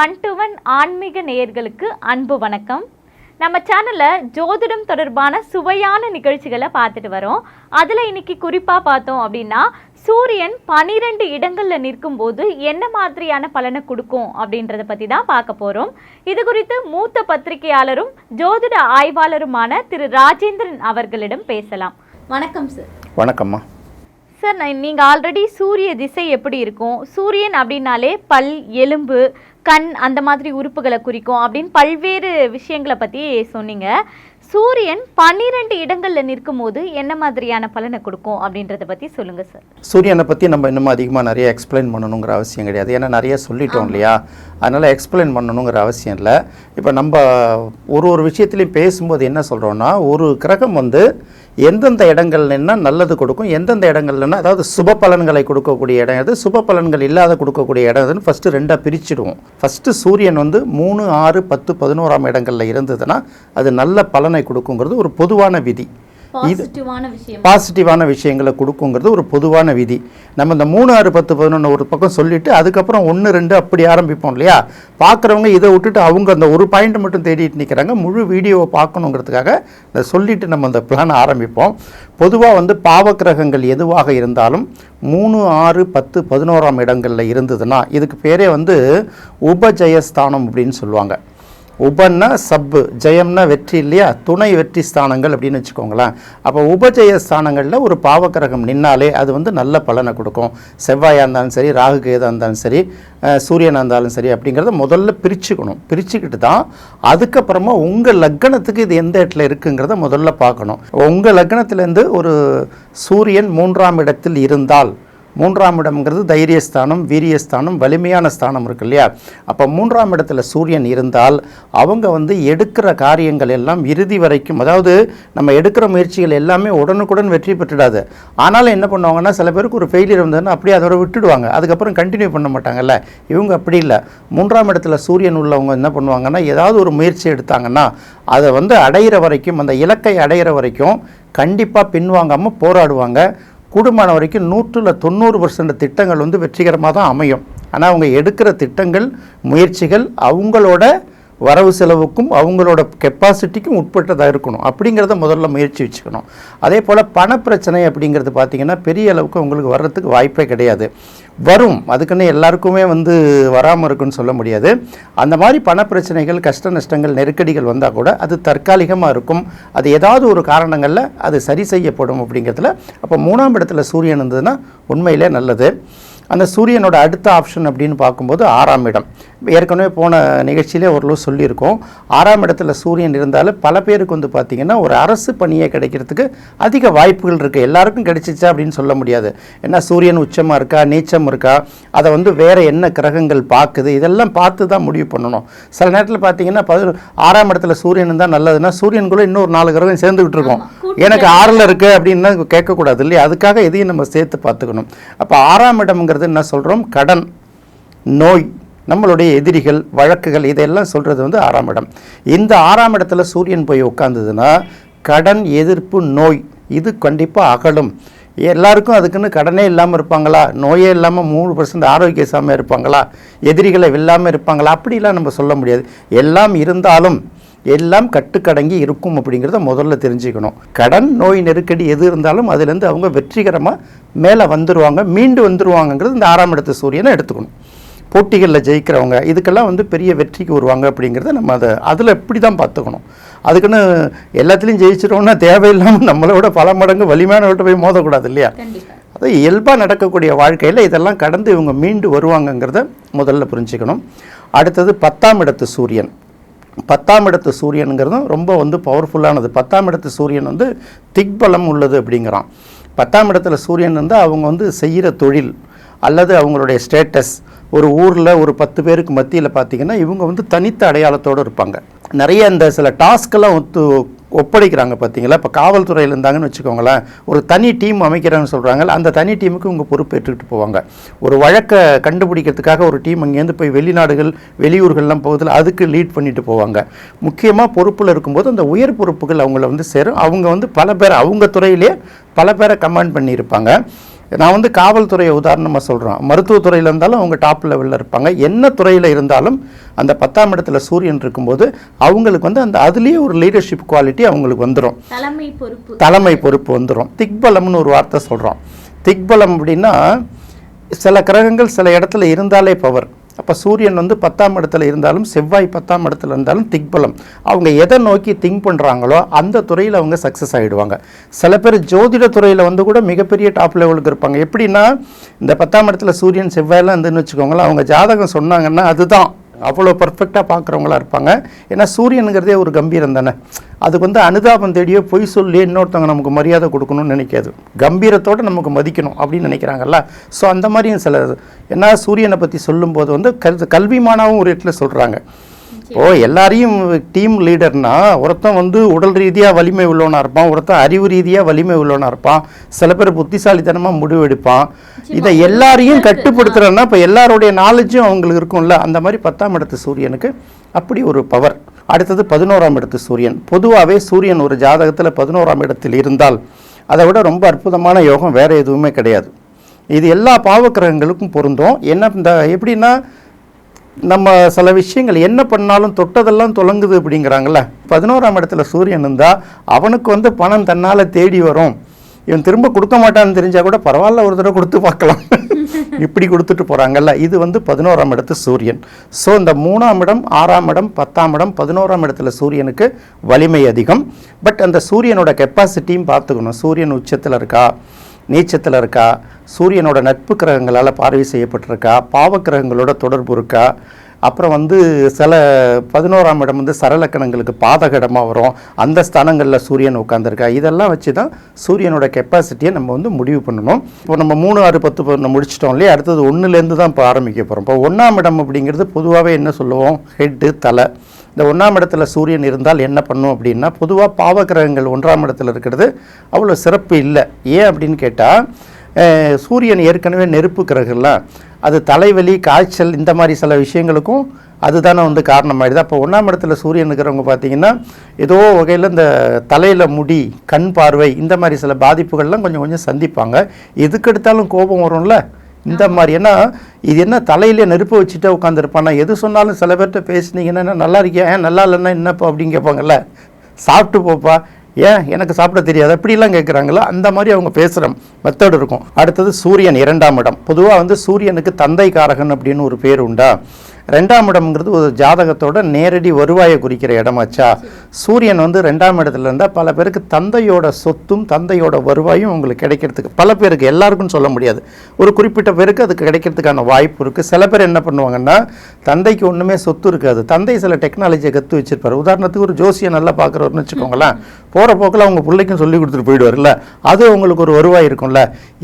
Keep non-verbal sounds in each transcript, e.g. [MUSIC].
One to one ஆன்மீக நேயர்களுக்கு அன்பு வணக்கம். நம்ம சேனலில் ஜோதிடம் தொடர்பான சுவையான நிகழ்ச்சிகளை பார்த்துட்டு வரோம். அதில் இன்னைக்கு குறிப்பாக பார்த்தோம் அப்படின்னா சூரியன் பனிரெண்டு இடங்களில் நிற்கும்போது என்ன மாதிரியான பலனை கொடுக்கும் அப்படின்றத பற்றி தான் பார்க்க போகிறோம் இது குறித்து மூத்த பத்திரிகையாளரும் ஜோதிட ஆய்வாளருமான திரு ராஜேந்திரன் அவர்களிடம் பேசலாம். வணக்கம் சார் வணக்கம்மா. சார் நீங்கள் ஆல்ரெடி சூரிய திசை எப்படி இருக்கும்? சூரியன் அப்படின்னாலே பல் எலும்பு கண் அந்த மாதிரி உறுப்புகளை குறிக்கும் அப்படின்னு பல்வேறு விஷயங்களை பற்றி சொன்னீங்க. சூரியன் பன்னிரெண்டு இடங்களில் நிற்கும் போது என்ன மாதிரியான பலனை கொடுக்கும் அப்படின்றத பற்றி சொல்லுங்கள் சார் சூரியனை பற்றி நம்ம இன்னும் அதிகமாக நிறைய எக்ஸ்பிளைன் பண்ணணுங்கிற அவசியம் கிடையாது. ஏன்னா நிறைய சொல்லிட்டோம் இல்லையா? அதனால் எக்ஸ்பிளைன் பண்ணணுங்கிற அவசியம் இல்லை. இப்போ நம்ம ஒரு ஒரு விஷயத்துலையும் பேசும்போது என்ன சொல்கிறோன்னா ஒரு கிரகம் வந்து எந்தெந்த இடங்கள்னா நல்லது கொடுக்கும் எந்தெந்த இடங்கள்லன்னா அதாவது சுப பலன்களை கொடுக்கக்கூடிய இடம் எது? சுப பலன்கள் இல்லாத கொடுக்கக்கூடிய இடம் எதுன்னு ஃபஸ்ட்டு ரெண்டாக பிரிச்சிடுவோம். ஃபஸ்ட்டு சூரியன் வந்து மூணு ஆறு பத்து பதினோராம் இடங்களில் இருந்ததுன்னா அது நல்ல பலனை கொடுக்குங்கிறது ஒரு பொதுவான விதி. பாசிட்டிவான விஷயம். பாசிட்டிவான விஷயங்களை கொடுக்குங்கிறது ஒரு பொதுவான விதி. நம்ம இந்த மூணு ஆறு பத்து பதினொன்று ஒரு பக்கம் சொல்லிட்டு அதுக்கப்புறம் ஒன்று ரெண்டு அப்படி ஆரம்பிப்போம் இல்லையா? பார்க்குறவங்க இதை விட்டுட்டு அவங்க அந்த ஒரு பாயிண்ட் மட்டும் தேடிட்டு நிற்கிறாங்க முழு வீடியோவை பார்க்கணுங்கிறதுக்காக இதை சொல்லிட்டு நம்ம அந்த பிளான் ஆரம்பிப்போம். பொதுவாக வந்து பாவக்கிரகங்கள் எதுவாக இருந்தாலும் மூணு ஆறு பத்து பதினோராம் இடங்களில் இருந்ததுன்னா இதுக்கு பேரே வந்து உபஜயஸ்தானம் அப்படின்னு சொல்லுவாங்க. உபன்னா சப்பு ஜெயம்னா வெற்றி இல்லையா? துணை வெற்றி ஸ்தானங்கள் அப்படின்னு வச்சுக்கோங்களேன். அப்போ உபஜய ஸ்தானங்களில் ஒரு பாவக்கிரகம் நின்னாலே அது வந்து நல்ல பலனை கொடுக்கும். செவ்வாயாக இருந்தாலும் சரி ராகு கேதாக இருந்தாலும் சரி சூரியனாக இருந்தாலும் சரி அப்படிங்கிறத முதல்ல பிரிச்சுக்கணும். பிரிச்சுக்கிட்டு தான் அதுக்கப்புறமா உங்கள் லக்கணத்துக்கு இது எந்த இடத்துல இருக்குங்கிறத முதல்ல பார்க்கணும். உங்கள் லக்கணத்திலேருந்து ஒரு சூரியன் மூன்றாம் இடத்தில் இருந்தால் மூன்றாம் இடம்ங்கிறது தைரியஸ்தானம் வீரியஸ்தானம் வலிமையான ஸ்தானம் இருக்கு இல்லையா? அப்போ மூன்றாம் இடத்துல சூரியன் இருந்தால் அவங்க வந்து எடுக்கிற காரியங்கள் எல்லாம் இறுதி வரைக்கும் அதாவது நம்ம எடுக்கிற முயற்சிகள் எல்லாமே உடனுக்குடன் வெற்றி பெற்றுடாது. ஆனாலும் என்ன பண்ணுவாங்கன்னா சில பேருக்கு ஒரு ஃபெயிலியர் வந்ததுன்னா அப்படியே அதோட விட்டுடுவாங்க. அதுக்கப்புறம் கண்டினியூ பண்ண மாட்டாங்கல்ல. இவங்க அப்படி இல்லை. மூன்றாம் இடத்துல சூரியன் உள்ளவங்க என்ன பண்ணுவாங்கன்னா ஏதாவது ஒரு முயற்சி எடுத்தாங்கன்னா அதை வந்து அடையிற வரைக்கும் அந்த இலக்கை அடையிற வரைக்கும் கண்டிப்பாக பின்வாங்காமல் போராடுவாங்க. கூடுமான வரைக்கும் நூற்றில் தொண்ணூறு பர்சன்ட் திட்டங்கள் வந்து வெற்றிகரமாக தான் அமையும். ஆனால் அவங்க எடுக்கிற திட்டங்கள் முயற்சிகள் அவங்களோட வரவு செலவுக்கும் அவங்களோட கெப்பாசிட்டிக்கும் உட்பட்டதாக இருக்கணும். அப்படிங்கிறத முதல்ல முயற்சி வச்சுக்கணும். அதே போல் பணப்பிரச்சனை அப்படிங்கிறது பார்த்திங்கன்னா பெரிய அளவுக்கு அவங்களுக்கு வர்றதுக்கு வாய்ப்பே கிடையாது. வரும். அதுக்குன்னு எல்லாருக்குமே வந்து வராமல் இருக்குன்னு சொல்ல முடியாது. அந்த மாதிரி பணப்பிரச்சனைகள் கஷ்ட நஷ்டங்கள் நெருக்கடிகள் வந்தால் கூட அது தற்காலிகமாக இருக்கும். அது ஏதாவது ஒரு காரணங்களில் அது சரி செய்யப்படும் அப்படிங்கிறதுல அப்போ மூணாம் இடத்துல சூரியன் இருந்ததுன்னா உண்மையிலே நல்லது. அந்த சூரியனோட அடுத்த ஆப்ஷன் அப்படின்னு பார்க்கும்போது ஆறாம் இடம். ஏற்கனவே போன நிகழ்ச்சியிலே ஓரளவு சொல்லியிருக்கோம். ஆறாம் இடத்துல சூரியன் இருந்தாலும் பல பேருக்கு வந்து பார்த்திங்கன்னா ஒரு அரசு பணியை கிடைக்கிறதுக்கு அதிக வாய்ப்புகள் இருக்குது எல்லாருக்கும் கிடைச்சிச்சா அப்படின்னு சொல்ல முடியாது. ஏன்னா சூரியன் உச்சமாக இருக்கா நீச்சம் இருக்கா அதை வந்து வேறு என்ன கிரகங்கள் பார்க்குது இதெல்லாம் பார்த்து தான் முடிவு பண்ணணும். சில நேரத்தில் பார்த்தீங்கன்னா பதி ஆறாம் இடத்துல சூரியன் இருந்தால் நல்லதுன்னா சூரியனுக்குள்ளே இன்னொரு நாலு கிரகம் சேர்ந்துக்கிட்டு இருக்கோம். எனக்கு ஆறில் இருக்குது அப்படின்னா கேட்கக்கூடாது இல்லையா? அதுக்காக இதையும் நம்ம சேர்த்து பார்த்துக்கணும். அப்போ ஆறாம் அப்படின்றது என்ன சொல்கிறோம் கடன் நோய் நம்மளுடைய எதிரிகள் வழக்குகள் இதையெல்லாம் சொல்கிறது வந்து ஆறாம் இடம். இந்த ஆறாம் இடத்துல சூரியன் போய் உட்காந்ததுன்னா கடன் எதிர்ப்பு நோய் இது கண்டிப்பாக அகலும். எல்லாருக்கும் அதுக்குன்னு கடனே இல்லாமல் இருப்பாங்களா? நோயே இல்லாமல் மூணு பர்சன்ட் ஆரோக்கிய சாமியாக இருப்பாங்களா? எதிரிகளை இல்லாமல் இருப்பாங்களா? அப்படிலாம் நம்ம சொல்ல முடியாது. எல்லாம் இருந்தாலும் எல்லாம் கட்டுக்கடங்கி இருக்கும் அப்படிங்கிறத முதல்ல தெரிஞ்சுக்கணும். கடன் நோய் நெருக்கடி எது இருந்தாலும் அதுலேருந்து அவங்க வெற்றிகரமாக மேலே வந்துடுவாங்க மீண்டு வந்துடுவாங்கங்கிறது இந்த ஆறாம் இடத்து சூரியனை எடுத்துக்கணும். போட்டிகளில் ஜெயிக்கிறவங்க இதுக்கெல்லாம் வந்து பெரிய வெற்றிக்கு வருவாங்க அப்படிங்கிறத நம்ம அதை அதில் இப்படி தான் பார்த்துக்கணும். அதுக்குன்னு எல்லாத்துலேயும் ஜெயிச்சிட்டோம்னா தேவையில்லாமல் நம்மளோட பல மடங்கு வலிமையானவர்கிட்ட போய் மோதக்கூடாது இல்லையா? அது இயல்பாக நடக்கக்கூடிய வாழ்க்கையில் இதெல்லாம் கடந்து இவங்க மீண்டு வருவாங்கங்கிறத முதல்ல புரிஞ்சுக்கணும். அடுத்தது பத்தாம் இடத்து சூரியன். பத்தாம் இடத்து சூரியனுங்கிறதும் ரொம்ப வந்து பவர்ஃபுல்லானது பத்தாம் இடத்து சூரியன் வந்து திக்பலம் உள்ளது அப்படிங்கிறான். பத்தாம் இடத்துல சூரியன் வந்து அவங்க வந்து செய்கிற தொழில் அல்லது அவங்களுடைய ஸ்டேட்டஸ் ஒரு ஊரில் ஒரு பத்து பேருக்கு மத்தியில் பார்த்தீங்கன்னா இவங்க வந்து தனித்த அடையாளத்தோடு இருப்பாங்க. நிறைய இந்த சில டாஸ்க்கெல்லாம் ஒத்து ஒப்படைக்கிறாங்க பார்த்தீங்களா? இப்போ காவல்துறையில் இருந்தாங்கன்னு வச்சுக்கோங்களேன் ஒரு தனி டீம் அமைக்கிறாங்கன்னு சொல்கிறாங்க அந்த தனி டீமுக்கு இவங்க பொறுப்பேற்றுக்கிட்டு போவாங்க. ஒரு வழக்கை கண்டுபிடிக்கிறதுக்காக ஒரு டீம் அங்கேருந்து போய் வெளிநாடுகள் வெளியூர்கள்லாம் போகுதில் அதுக்கு லீட் பண்ணிட்டு போவாங்க. முக்கியமாக பொறுப்பில் இருக்கும்போது அந்த உயர் பொறுப்புகள் அவங்கள வந்து சேரும். அவங்க வந்து பல பேர் அவங்க துறையிலே பல பேரை கமாண்ட் பண்ணியிருப்பாங்க. நான் வந்து காவல்துறையை உதாரணமாக சொல்கிறேன் மருத்துவத்துறையில் இருந்தாலும் அவங்க டாப் லெவலில் இருப்பாங்க. என்ன துறையில் இருந்தாலும் அந்த பத்தாம் இடத்துல சூரியன் இருக்கும்போது அவங்களுக்கு வந்து அந்த அதுலேயே ஒரு லீடர்ஷிப் குவாலிட்டி அவங்களுக்கு வந்துடும் தலைமை பொறுப்பு. தலைமை பொறுப்பு வந்துடும் திக்பலம்னு ஒரு வார்த்தை சொல்கிறோம் திக்பலம் அப்படின்னா சில கிரகங்கள் சில இடத்துல இருந்தாலே பவர் அப்போ சூரியன் வந்து பத்தாம் இடத்துல இருந்தாலும் செவ்வாய் பத்தாம் இடத்துல இருந்தாலும் திக்பலம். அவங்க எதை நோக்கி திங்க் பண்ணுறாங்களோ அந்த துறையில் அவங்க சக்ஸஸ் ஆகிடுவாங்க சில பேர் ஜோதிட துறையில் வந்து கூட மிகப்பெரிய டாப் லெவலுக்கு இருப்பாங்க. எப்படின்னா இந்த பத்தாம் இடத்துல சூரியன் செவ்வாயெல்லாம் இருந்துன்னு வச்சுக்கோங்களேன் அவங்க ஜாதகம் சொன்னாங்கன்னா அதுதான். அவ்வளோ பர்ஃபெக்டாக பார்க்குறவங்களா இருப்பாங்க. ஏன்னா சூரியனுங்கிறதே ஒரு கம்பீரம் தானே. அதுக்கு வந்து அனுதாபம் தேடியோ பொய் சொல்லி இன்னொருத்தவங்க நமக்கு மரியாதை கொடுக்கணும்னு நினைக்காது. கம்பீரத்தோடு நமக்கு மதிக்கணும் அப்படின்னு நினைக்கிறாங்கல்ல. ஸோ அந்த மாதிரியும் சில ஏன்னா சூரியனை பற்றி சொல்லும்போது வந்து கல் கல்விமானாவும் ஒரு இடத்துல சொல்கிறாங்க இப்போ எல்லாரையும் டீம் லீடர்னா ஒருத்தன் வந்து உடல் ரீதியாக வலிமை உள்ளவனா இருப்பான் ஒருத்தன் அறிவு ரீதியாக வலிமை உள்ளவனா இருப்பான். சில பேர் புத்திசாலித்தனமாக முடிவெடுப்பான். இதை எல்லாரையும் கட்டுப்படுத்துறேன்னா இப்போ எல்லாருடைய நாலேஜும் அவங்களுக்கு இருக்கும்ல. அந்த மாதிரி பத்தாம் இடத்து சூரியனுக்கு அப்படி ஒரு பவர் அடுத்தது பதினோராம் இடத்து சூரியன். பொதுவாகவே சூரியன் ஒரு ஜாதகத்தில் பதினோராம் இடத்தில் இருந்தால் அதை விட ரொம்ப அற்புதமான யோகம் வேற எதுவுமே கிடையாது. இது எல்லா பாவக்கிரகங்களுக்கும் பொருந்தும். என்ன இந்த எப்படின்னா நம்ம சில விஷயங்கள் என்ன பண்ணாலும் தொட்டதெல்லாம் தொலங்குது அப்படிங்கிறாங்கல்ல. பதினோராம் இடத்துல சூரியன் இருந்தால் அவனுக்கு வந்து பணம் தன்னால் தேடி வரும். இவன் திரும்ப கொடுக்க மாட்டான்னு தெரிஞ்சா கூட பரவாயில்ல ஒரு தடவை கொடுத்து பார்க்கலாம். [LAUGHS] இப்படி கொடுத்துட்டு போகிறாங்கல்ல இது வந்து பதினோராம் இடத்து சூரியன். ஸோ இந்த மூணாம் இடம் ஆறாம் இடம் பத்தாம் இடம் பதினோராம் இடத்துல சூரியனுக்கு வலிமை அதிகம். பட் அந்த சூரியனோட கெப்பாசிட்டியும் பார்த்துக்கணும். சூரியன் உச்சத்தில் இருக்கா? நீச்சத்தில் இருக்கா? சூரியனோட நட்பு கிரகங்களால் பார்வை செய்யப்பட்டிருக்கா? பாவக்கிரகங்களோட தொடர்பு இருக்கா? அப்புறம் வந்து சில பதினோராம் இடம் வந்து சரலக்கணங்களுக்கு பாதக இடமாக வரும். அந்த ஸ்தானங்களில் சூரியன் உட்காந்துருக்கா இதெல்லாம் வச்சு தான் சூரியனோட கெப்பாசிட்டியை நம்ம வந்து முடிவு பண்ணணும். இப்போ நம்ம மூணு ஆறு பத்து பதினொன்று முடிச்சிட்டோம் இல்லையா? அடுத்தது ஒன்றுலேருந்து தான் இப்போ ஆரம்பிக்க போகிறோம் இப்போ ஒன்றாம் இடம் அப்படிங்கிறது பொதுவாகவே என்ன சொல்லுவோம்? ஹெட்டு தலை. இந்த ஒன்றாம் இடத்துல சூரியன் இருந்தால் என்ன பண்ணும் அப்படின்னா பொதுவாக பாவக்கிரகங்கள் ஒன்றாம் இடத்துல இருக்கிறது அவ்வளோ சிறப்பு இல்லை. ஏன் அப்படின்னு கேட்டால் சூரியன் ஏற்கனவே நெருப்பு கிரகம்லாம் அது தலைவலி காய்ச்சல் இந்த மாதிரி சில விஷயங்களுக்கும் அதுதானே வந்து காரணமாயிடுது. அப்போ ஒன்றாம் இடத்துல சூரியன் இருக்கிறவங்க பார்த்தீங்கன்னா ஏதோ வகையில் இந்த தலையில் முடி கண் பார்வை இந்த மாதிரி சில பாதிப்புகள்லாம் கொஞ்சம் கொஞ்சம் சந்திப்பாங்க. எதுக்கு எடுத்தாலும் கோபம் வரும்ல? இந்த மாதிரி. ஏன்னா இது என்ன தலையிலே நெருப்பு வச்சுட்டு உட்காந்துருப்பானா எது சொன்னாலும் சில பேர்கிட்ட பேசுனீங்கன்னா "என்ன நல்லா இருக்கியா? ஏன் நல்லா இல்லைன்னா என்னப்பா? அப்படின்னு கேட்பாங்கல்ல. சாப்பிட்டு போப்பா. ஏன்? எனக்கு சாப்பிட தெரியாது. அப்படிலாம் கேட்குறாங்களோ அந்த மாதிரி அவங்க பேசுகிற மெத்தட் இருக்கும். அடுத்தது சூரியன் இரண்டாம் இடம். பொதுவாக வந்து சூரியனுக்கு தந்தை காரகன் அப்படின்னு ஒரு பேர் உண்டா? ரெண்டாம் இடம்ங்கிறது ஒரு ஜாதகத்தோட நேரடி வருவாயை குறிக்கிற இடமாச்சா? சூரியன் வந்து ரெண்டாம் இடத்துல இருந்தால் பல பேருக்கு தந்தையோட சொத்தும் தந்தையோட வருவாயும் உங்களுக்கு கிடைக்கிறதுக்கு பல பேருக்கு எல்லாருக்கும் சொல்ல முடியாது. ஒரு குறிப்பிட்ட பேருக்கு அதுக்கு கிடைக்கிறதுக்கான வாய்ப்பு இருக்குது சில பேர் என்ன பண்ணுவாங்கன்னா தந்தைக்கு ஒன்றுமே சொத்து இருக்காது. தந்தை சில டெக்னாலஜியை கற்று வச்சிருப்பாரு. உதாரணத்துக்கு ஒரு ஜோசியை நல்லா பார்க்குறவர்னு வச்சுக்கோங்களேன் போகிற போக்கில் அவங்க பிள்ளைக்கும் சொல்லி கொடுத்துட்டு போயிடுவார்ல அது உங்களுக்கு ஒரு வருவாய் இருக்கும்ல.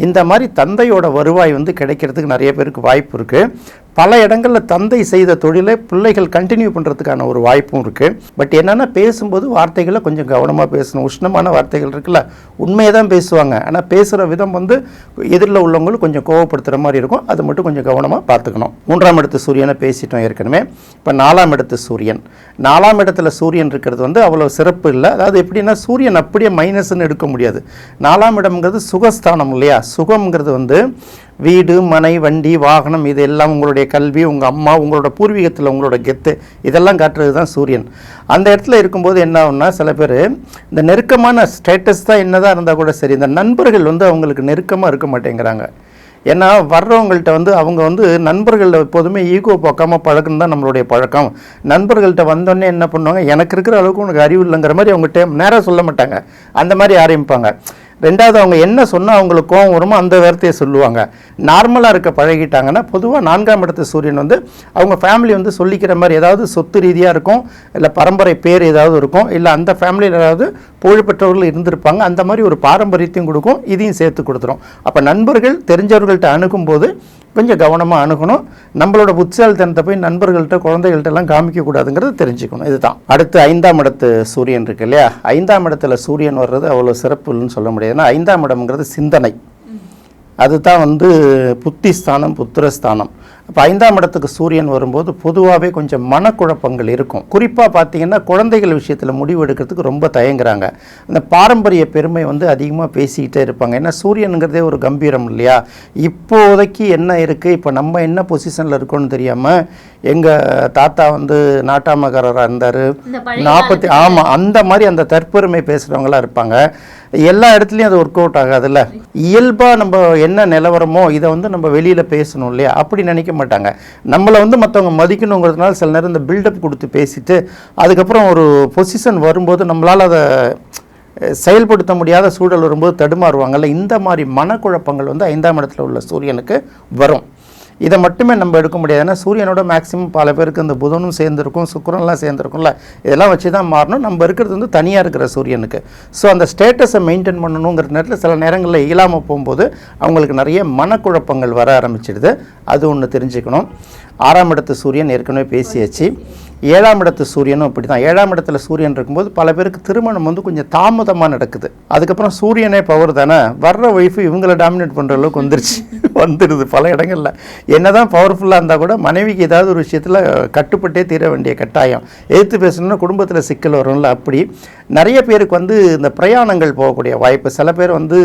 இந்த மாதிரி தந்தையோட வருவாய் வந்து கிடைக்கிறதுக்கு நிறைய பேருக்கு வாய்ப்பு இருக்குது பல இடங்களில் தந்தை செய்த தொழிலை பிள்ளைகள் கண்டினியூ பண்ணுறதுக்கான ஒரு வாய்ப்பும் இருக்குது பட் என்னென்னா பேசும்போது வார்த்தைகளை கொஞ்சம் கவனமாக பேசணும். உஷ்ணமான வார்த்தைகள் இருக்குல்ல உண்மையை தான் பேசுவாங்க. ஆனால் பேசுகிற விதம் வந்து எதிரில் உள்ளவங்களும் கொஞ்சம் கோவப்படுத்துகிற மாதிரி இருக்கும். அது மட்டும் கொஞ்சம் கவனமாக பார்த்துக்கணும். மூன்றாம் இடத்து சூரியனை பேசிட்டோம் ஏற்கனவே. இப்போ நாலாம் இடத்து சூரியன். நாலாம் இடத்துல சூரியன் இருக்கிறது வந்து அவ்வளோ சிறப்பு இல்லை. அதாவது எப்படின்னா சூரியன் அப்படியே மைனஸ்ன்னு எடுக்க முடியாது. நாலாம் இடம்ங்கிறது சுகஸ்தானம் இல்லையா? சுகம்ங்கிறது வந்து வீடு மனை வண்டி வாகனம் இது எல்லாம் உங்களுடைய கல்வி உங்கள் அம்மா உங்களோட பூர்வீகத்தில் உங்களோட கெத்து இதெல்லாம் காட்டுறது தான் சூரியன். அந்த இடத்துல இருக்கும்போது என்ன ஆகும்னா சில பேர் இந்த நெருக்கமான ஸ்டேட்டஸ் தான் என்னதான் இருந்தால் கூட சரி இந்த நண்பர்கள் வந்து அவங்களுக்கு நெருக்கமாக இருக்க மாட்டேங்கிறாங்க. ஏன்னா வர்றவங்கள்ட்ட வந்து அவங்க வந்து நண்பர்களில் எப்போதுமே ஈகோ பார்க்காம பழக்கம் தான் நம்மளுடைய பழக்கம். நண்பர்கள்ட்ட வந்தோடனே என்ன பண்ணுவாங்க எனக்கு இருக்கிற அளவுக்கு உனக்கு அறிவு இல்லைங்கிற மாதிரி அவங்க டே நேராக சொல்ல மாட்டாங்க. அந்த மாதிரி ஆரம்பிப்பாங்க. ரெண்டாவது அவங்க என்ன சொன்னால் அவங்களுக்கு கோவம் வருமோ அந்த வார்த்தையை சொல்லுவாங்க. நார்மலாக இருக்க பழகிட்டாங்கன்னா பொதுவாக நான்காம் இடத்து சூரியன் வந்து அவங்க ஃபேமிலி வந்து சொல்லிக்கிற மாதிரி ஏதாவது சொத்து ரீதியாக இருக்கும் இல்லை பரம்பரை பேர் ஏதாவது இருக்கும் இல்லை அந்த ஃபேமிலியில் ஏதாவது புகழ்பெற்றவர்கள் இருந்திருப்பாங்க அந்த மாதிரி ஒரு பாரம்பரியத்தையும் கொடுக்கும் இதையும் சேர்த்து கொடுத்துரும். அப்போ நண்பர்கள் தெரிஞ்சவர்கள்ட்ட அணுகும்போது கொஞ்சம் கவனமாக அணுகணும். நம்மளோட புத்திசாலித்தனத்தை போய் நண்பர்கள்ட்ட குழந்தைகள்ட்ட எல்லாம் காமிக்கக்கூடாதுங்கிறத தெரிஞ்சுக்கணும். இதுதான். அடுத்து ஐந்தாம் இடத்து சூரியன் இருக்கு இல்லையா? ஐந்தாம் இடத்துல சூரியன் வர்றது அவ்வளோ சிறப்பு இல்லைன்னு சொல்ல முடியாது. ஏன்னா ஐந்தாம் இடம்ங்கிறது சிந்தனை. அதுதான் வந்து புத்திஸ்தானம் புத்திரஸ்தானம். அப்போ ஐந்தாம் இடத்துக்கு சூரியன் வரும்போது பொதுவாகவே கொஞ்சம் மனக்குழப்பங்கள் இருக்கும். குறிப்பாக பார்த்தீங்கன்னா குழந்தைகள் விஷயத்தில் முடிவு எடுக்கிறதுக்கு ரொம்ப தயங்குறாங்க. இந்த பாரம்பரிய பெருமை வந்து அதிகமாக பேசிக்கிட்டே இருப்பாங்க. ஏன்னா சூரியனுங்கிறதே ஒரு கம்பீரம் இல்லையா? இப்போதைக்கு என்ன இருக்குது இப்போ நம்ம என்ன பொசிஷனில் இருக்கோம்னு தெரியாமல் எங்கள் தாத்தா வந்து நாட்டாமக்காரராக இருந்தார். நாற்பத்தி ஆமாம் அந்த மாதிரி அந்த தற்பெருமை பேசுகிறவங்களாம் இருப்பாங்க. எல்லா இடத்துலையும் அது ஒர்க் அவுட் ஆகாதுல்ல. இயல்பாக நம்ம என்ன நிலவரமோ இதை வந்து நம்ம வெளியில் பேசணும் இல்லையா? அப்படி நினைக்க மாட்டாங்க. நம்மளை வந்து மற்றவங்க மதிக்கணுங்கிறதுனால சில நேரம் இந்த பில்டப் கொடுத்து பேசிட்டு அதுக்கப்புறம் ஒரு பொசிஷன் வரும்போது நம்மளால் அதை செயல்படுத்த முடியாத சூழல் வரும்போது தடுமாறுவாங்கல்ல இந்த மாதிரி மனக்குழப்பங்கள் வந்து ஐந்தாம் இடத்துல உள்ள சூரியனுக்கு வரும். இதை மட்டுமே நம்ம எடுக்க முடியாது. ஏன்னா சூரியனோட மேக்ஸிமம் பல பேருக்கு இந்த புதனும் சேர்ந்துருக்கும் சுக்கரன்லாம் சேர்ந்துருக்கும்ல இதெல்லாம் வச்சு தான் மாறணும். நம்ம இருக்கிறது வந்து தனியாக இருக்கிற சூரியனுக்கு. ஸோ அந்த ஸ்டேட்டஸை மெயின்டைன் பண்ணணுங்கிற நேரத்தில் சில நேரங்களில் இயலாமல் போகும்போது அவங்களுக்கு நிறைய மனக்குழப்பங்கள் வர ஆரம்பிச்சிடுது. அது ஒன்று தெரிஞ்சுக்கணும். ஆறாம் இடத்து சூரியன் ஏற்கனவே பேசியாச்சு. ஏழாம் இடத்து சூரியனும் அப்படி தான் ஏழாம் இடத்துல சூரியன் இருக்கும்போது பல பேருக்கு திருமணம் வந்து கொஞ்சம் தாமதமாக நடக்குது. அதுக்கப்புறம் சூரியனே பவர் தானே? வர்ற ஒய்ஃபு இவங்களை டாமினேட் பண்ணுற அளவுக்கு வந்துருச்சு. [LAUGHS] வந்துடுது பல இடங்களில். என்னதான் பவர்ஃபுல்லாக இருந்தால் கூட மனைவிக்கு ஏதாவது ஒரு விஷயத்தில் கட்டுப்பட்டே தீர வேண்டிய கட்டாயம். எதிர்த்து பேசணும்னா குடும்பத்தில் சிக்கல் வரும்ல அப்படி. நிறைய பேருக்கு வந்து இந்த பிரயாணங்கள் போகக்கூடிய வாய்ப்பு. சில பேர் வந்து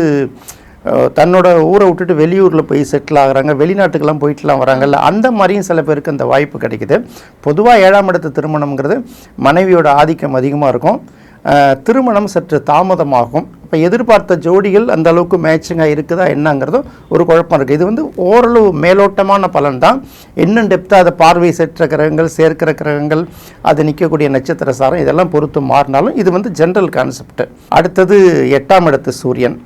தன்னோட ஊரை விட்டுட்டு வெளியூரில் போய் செட்டில் ஆகுறாங்க வெளிநாட்டுக்கெல்லாம் போயிட்டுலாம் வராங்கல்ல அந்த மாதிரியும் சில பேருக்கு அந்த வாய்ப்பு கிடைக்குது. பொதுவாக ஏழாம் இடத்து திருமணம்ங்கிறது மனைவியோட ஆதிக்கம் அதிகமாக இருக்கும். திருமணம் சற்று தாமதமாகும். இப்போ எதிர்பார்த்த ஜோடிகள் அந்த அளவுக்கு மேட்சிங்காக இருக்குதா என்னங்கிறதும் ஒரு குழப்பம் இருக்குது இது வந்து ஓரளவு மேலோட்டமான பலன் தான். இன்னும் டெப்த்தாக அதை பார்வை செற்ற கிரகங்கள் சேர்க்கிற கிரகங்கள் அது நிற்கக்கூடிய நட்சத்திர சாரம் இதெல்லாம் பொறுத்து மாறினாலும் இது வந்து ஜென்ரல் கான்செப்ட் அடுத்தது எட்டாம் இடத்து சூரியன்.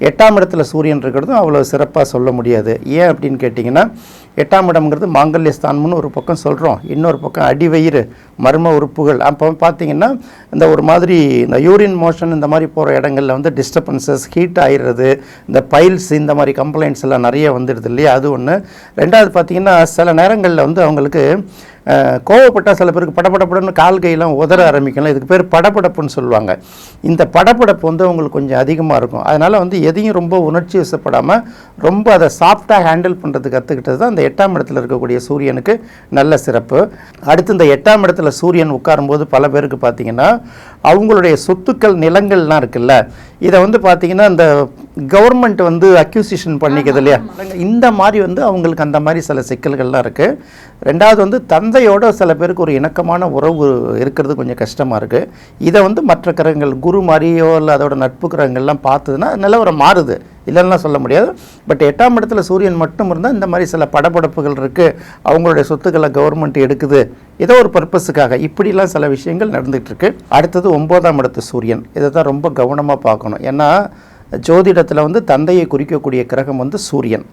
எட்டாம் இடத்துல சூரியன் இருக்கிறதும் அவ்வளோ சிறப்பாக சொல்ல முடியாது. ஏன் அப்படின்னு கேட்டிங்கன்னா எட்டாம் இடம்ங்கிறது மாங்கல்ய ஸ்தானம்னு ஒரு பக்கம் சொல்கிறோம் இன்னொரு பக்கம் அடிவயிறு மர்ம உறுப்புகள். அப்போ பார்த்தீங்கன்னா இந்த ஒரு மாதிரி இந்த யூரின் மோஷன் இந்த மாதிரி போகிற இடங்களில் வந்து டிஸ்டர்பன்சஸ் ஹீட் ஆயிடுறது இந்த பைல்ஸ் இந்த மாதிரி கம்ப்ளைண்ட்ஸ் எல்லாம் நிறைய வந்துடுது இல்லையா? அது ஒன்று ரெண்டாவது பார்த்தீங்கன்னா சில நேரங்களில் வந்து அவங்களுக்கு கோவப்பட்டால் சில பேருக்கு படபடப்புடன்னு கால் கையெல்லாம் உதற ஆரம்பிக்கலாம். இதுக்கு பேர் படப்படப்புன்னு சொல்லுவாங்க. இந்த படப்படப்பு வந்து அவங்களுக்கு கொஞ்சம் அதிகமாக இருக்கும். அதனால் வந்து எதையும் ரொம்ப உணர்ச்சி வசப்படாமல் ரொம்ப அதை சாஃப்டாக ஹேண்டில் பண்ணுறது கற்றுக்கிட்டது தான் அந்த எட்டாம் இடத்துல இருக்கக்கூடிய சூரியனுக்கு நல்ல சிறப்பு. அடுத்து இந்த எட்டாம் இடத்துல சூரியன் உட்காரும்போது பல பேருக்கு பார்த்தீங்கன்னா அவங்களுடைய சொத்துக்கள் நிலங்கள்லாம் இருக்குல்ல இதை வந்து பார்த்தீங்கன்னா இந்த கவர்மெண்ட் வந்து அக்யூசிஷன் பண்ணிக்கிறது இல்லையா? இந்த மாதிரி வந்து அவங்களுக்கு அந்த மாதிரி சில சிக்கல்கள்லாம் இருக்குது ரெண்டாவது வந்து தந்தையோட சில பேருக்கு ஒரு இணக்கமான உறவு இருக்கிறது கொஞ்சம் கஷ்டமாக இருக்குது இதை வந்து மற்ற கிரகங்கள் குரு மாதிரியோ இல்லை அதோட நட்பு கிரகங்கள்லாம் பார்த்ததுன்னா நிலவரம் மாறுது. இல்லைன்னா சொல்ல முடியாது. பட் எட்டாம் இடத்துல சூரியன் மட்டும் இருந்தால் இந்த மாதிரி சில படபடப்புகள் இருக்குது அவங்களுடைய சொத்துக்களை கவர்மெண்ட் எடுக்குது. ஏதோ ஒரு பர்பஸுக்காக இப்படிலாம் சில விஷயங்கள் நடந்துகிட்டு இருக்கு அடுத்தது ஒம்போதாம் இடத்து சூரியன். இதை தான் ரொம்ப கவனமாக பார்க்கணும். ஏன்னா ஜோதிடத்தில் வந்து தந்தையை குறிக்கக்கூடிய கிரகம் வந்து சூரியன்.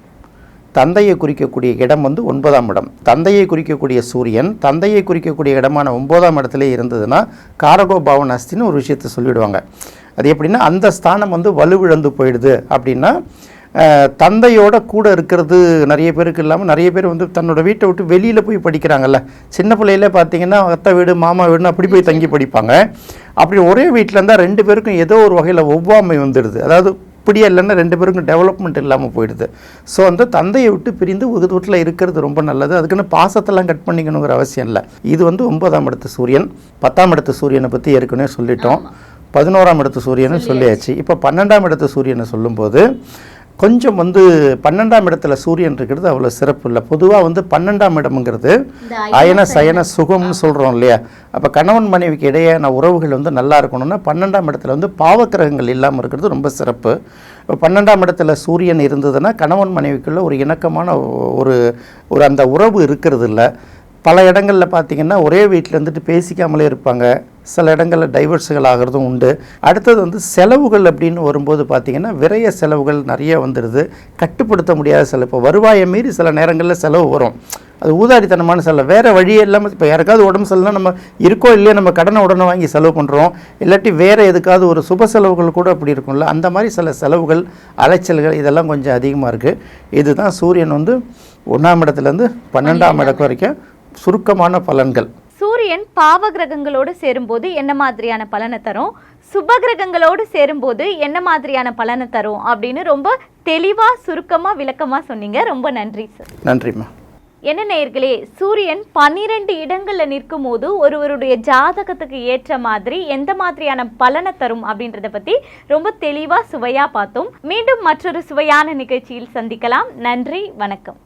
தந்தையை குறிக்கக்கூடிய இடம் வந்து ஒன்பதாம் இடம். தந்தையை குறிக்கக்கூடிய சூரியன் தந்தையை குறிக்கக்கூடிய இடமான ஒன்பதாம் இடத்துல இருந்ததுன்னா காரகோ பவன் அஸ்தின்னு ஒரு விஷயத்தை சொல்லிவிடுவாங்க அது எப்படின்னா அந்த ஸ்தானம் வந்து வலுவிழந்து போயிடுது அப்படின்னா தந்தையோட கூட இருக்கிறது நிறைய பேருக்கு இல்லாமல் நிறைய பேர் வந்து தன்னோட வீட்டை விட்டு வெளியில் போய் படிக்கிறாங்கல்ல. சின்ன பிள்ளையில பார்த்தீங்கன்னா அத்தை வீடு மாமா வீடுன்னு அப்படி போய் தங்கி படிப்பாங்க. அப்படி ஒரே வீட்டில் இருந்தால் ரெண்டு பேருக்கும் ஏதோ ஒரு வகையில் ஒவ்வாமை வந்துடுது. அதாவது இப்படியே இல்லைன்னா ரெண்டு பேருக்கும் டெவலப்மெண்ட் இல்லாமல் போயிடுது. ஸோ அந்த தந்தையை விட்டு பிரிந்து ஒரு வீட்டில் இருக்கிறது ரொம்ப நல்லது. அதுக்குன்னு பாசத்தெல்லாம் கட் பண்ணிக்கணுங்கிற அவசியம் இல்லை. இது வந்து ஒன்பதாம் இடத்து சூரியன் பத்தாம் இடத்து சூரியனை பற்றி ஏற்கனவே சொல்லிட்டோம். பதினோராம் இடத்து சூரியனை சொல்லியாச்சு. இப்போ பன்னெண்டாம் இடத்து சூரியனை சொல்லும்போது கொஞ்சம் வந்து பன்னெண்டாம் இடத்துல சூரியன் இருக்கிறது அவ்வளோ சிறப்பு இல்லை. பொதுவாக வந்து பன்னெண்டாம் இடம்ங்கிறது அயன சயன. சுகம்னு சொல்கிறோம் இல்லையா? அப்போ கணவன் மனைவிக்கு இடையேயான உறவுகள் வந்து நல்லா இருக்கணும்னா பன்னெண்டாம் இடத்துல வந்து பாவக்கிரகங்கள் இல்லாமல் இருக்கிறது ரொம்ப சிறப்பு. இப்போ பன்னெண்டாம் இடத்துல சூரியன் இருந்ததுன்னா கணவன் மனைவிக்குள்ள ஒரு இணக்கமான ஒரு ஒரு அந்த உறவு இருக்கிறது இல்லை பல இடங்களில் பார்த்தீங்கன்னா ஒரே வீட்டில் இருந்துட்டு பேசிக்காமலே இருப்பாங்க. சில இடங்களில் டைவர்ஸுகள் ஆகிறதும் உண்டு. அடுத்தது வந்து செலவுகள் அப்படின்னு வரும்போது பார்த்தீங்கன்னா விரைய செலவுகள் நிறைய வந்துடுது கட்டுப்படுத்த முடியாத செலவு. இப்போ வருவாயை மீறி சில நேரங்களில் செலவு வரும். அது ஊதாரித்தனமான செலவு. வேறு வழியே இல்லாமல் இப்போ யாருக்காவது உடம்பு சரியில்லைனா நம்ம இருக்கோ இல்லையோ நம்ம கடனை உடனே வாங்கி செலவு பண்ணுறோம் இல்லாட்டி வேறு எதுக்காவது ஒரு சுப செலவுகள் கூட அப்படி இருக்கும்ல. அந்த மாதிரி சில செலவுகள் அலைச்சல்கள் இதெல்லாம் கொஞ்சம் அதிகமாக இருக்குது இதுதான் சூரியன் வந்து ஒன்றாம் இடத்துலேருந்து பன்னெண்டாம் இடம் வரைக்கும் சுருக்கமான பலன்கள். சூரியன் பாவ கிரகங்களோடு சேரும்போது என்ன மாதிரியான பலனை தரும்? சுப கிரகங்களோடு சேரும்போது என்ன மாதிரியான பலனை தரும்? அப்படின்னு ரொம்ப தெளிவா சுருக்கமா விளக்கமா சொன்னீங்க. ரொம்ப நன்றி சார் நன்றிம்மா என்ன நேயர்களே சூரியன் பன்னிரெண்டு இடங்கள்ல நிற்கும் போது ஒருவருடைய ஜாதகத்துக்கு ஏற்ற மாதிரி எந்த மாதிரியான பலனை தரும் அப்படின்றத பத்தி ரொம்ப தெளிவா சுவையா பார்த்தோம். மீண்டும் மற்றொரு சுவையான நிகழ்ச்சியில் சந்திக்கலாம். நன்றி வணக்கம்.